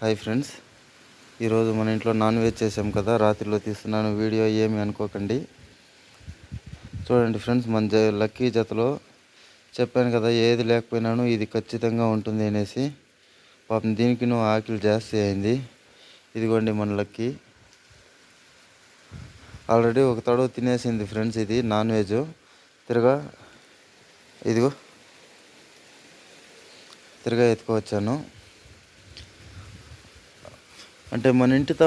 Hi friends ఈరోజు మన ఇంట్లో నాన్ వెజ్ చేసాం కదా రాత్రిలో తీస్తున్నాను వీడియో ఏమి అనుకోకండి. చూడండి ఫ్రెండ్స్ మన జ లక్కీ జతలో చెప్పాను కదా ఏది లేకపోయినాను ఇది ఖచ్చితంగా ఉంటుంది అనేసి. పాపం దీనికి నువ్వు ఆకలి జాస్తి అయింది. ఇదిగోండి మన లక్కీ. ఆల్రెడీ ఒక తడవ తినేసింది ఫ్రెండ్స్ ఇది నాన్ వెజ్. తిరగా ఇదిగో. తిరగా ఎత్తుకోవచ్చాను. అంటే మన ఇంటితో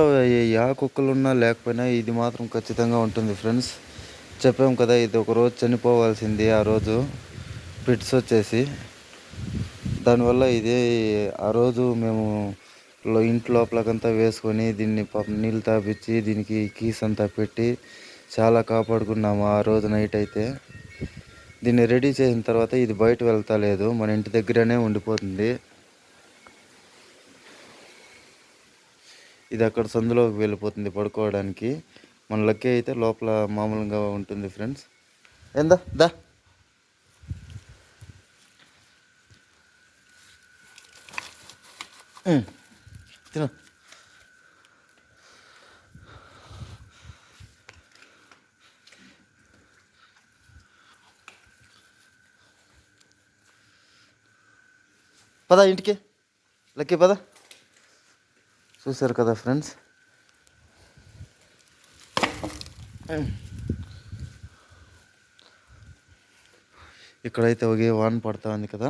యా కుక్కలు ఉన్నా లేకపోయినా ఇది మాత్రం ఖచ్చితంగా ఉంటుంది ఫ్రెండ్స్. చెప్పాం కదా ఇది ఒక రోజు చనిపోవాల్సింది ఆ రోజు పిట్స్ వచ్చేసి. దానివల్ల ఇది ఆ రోజు మేము ఇంటి లోపలకంతా వేసుకొని దీన్ని నీళ్ళు తాపించి దీనికి కీస్ అంతా పెట్టి చాలా కాపాడుకున్నాము ఆ రోజు నైట్ అయితే. దీన్ని రెడీ చేసిన తర్వాత ఇది బయట వెళ్తా లేదు మన ఇంటి దగ్గరనే ఉండిపోతుంది. ఇది అక్కడ సందులోకి వెళ్ళిపోతుంది పడుకోవడానికి. మన లక్కీ అయితే లోపల మామూలుగా ఉంటుంది ఫ్రెండ్స్. ఏందా? దా. తిన. పద ఇంటికి. లక్కీ పద. చూసారు కదా ఫ్రెండ్స్? ఇక్కడైతే ఒకే వాన్ పడతా ఉంది కదా.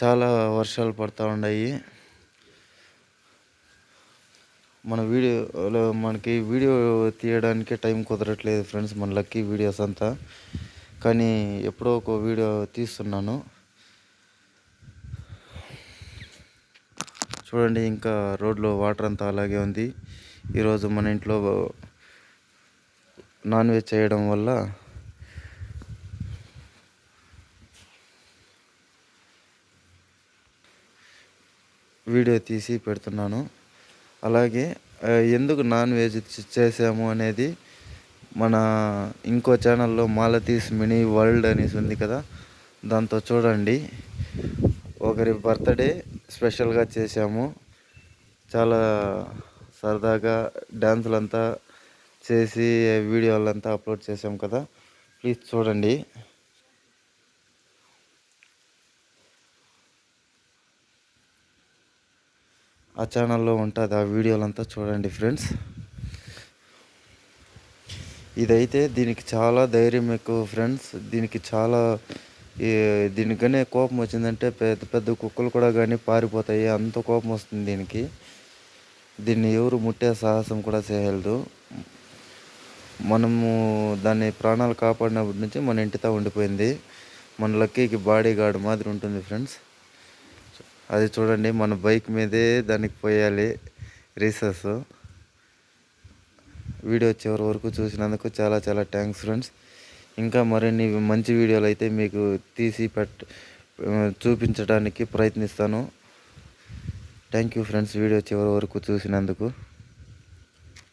చాలా వర్షాలు పడతా ఉన్నాయి మన వీడియోలో మనకి వీడియో తీయడానికే టైం కుదరట్లేదు ఫ్రెండ్స్ మన లక్కీ వీడియోస్ అంతా. కానీ ఎప్పుడో ఒక వీడియో తీస్తున్నాను. చూడండి ఇంకా రోడ్లో వాటర్ అంతా అలాగే ఉంది. ఈరోజు మన ఇంట్లో నాన్ వెజ్ చేయడం వల్ల వీడియో తీసి పెడుతున్నాను. అలాగే ఎందుకు నాన్ వెజ్ చేసాము అనేది మన ఇంకో ఛానల్లో మాలతీస్ మినీ వరల్డ్ అనేసి ఉంది కదా దాంతో చూడండి. ఒకరి బర్త్డే స్పెషల్గా చేసాము చాలా సరదాగా డ్యాన్సులంతా చేసి వీడియోలంతా అప్లోడ్ చేసాం కదా. ప్లీజ్ చూడండి. ఆ ఛానల్లో ఉంటుంది ఆ వీడియోలంతా చూడండి ఫ్రెండ్స్. ఇదైతే దీనికి చాలా ధైర్యం ఎక్కువ ఫ్రెండ్స్. దీనికి చాలా దీనికనే కోపం వచ్చిందంటే పెద్ద పెద్ద కుక్కలు కూడా కానీ పారిపోతాయి. అంత కోపం వస్తుంది దీనికి. దీన్ని ఎవరు ముట్టే సాహసం కూడా చేయలేదు. మనము దాన్ని ప్రాణాలు కాపాడినప్పటి నుంచి మన ఇంటితో ఉండిపోయింది. మన లక్కీకి బాడీ గార్డ్ మాదిరి ఉంటుంది ఫ్రెండ్స్. అది చూడండి మన బైక్ మీదే దానికి పోయాలి రీసెస్. వీడియో చివరి వరకు చూసినందుకు చాలా చాలా థ్యాంక్స్ ఫ్రెండ్స్. ఇంకా మరిన్ని మంచి వీడియోలు అయితే మీకు తీసి పెట్ చూపించడానికి ప్రయత్నిస్తాను. థ్యాంక్ యూ ఫ్రెండ్స్ వీడియో చివరి వరకు చూసినందుకు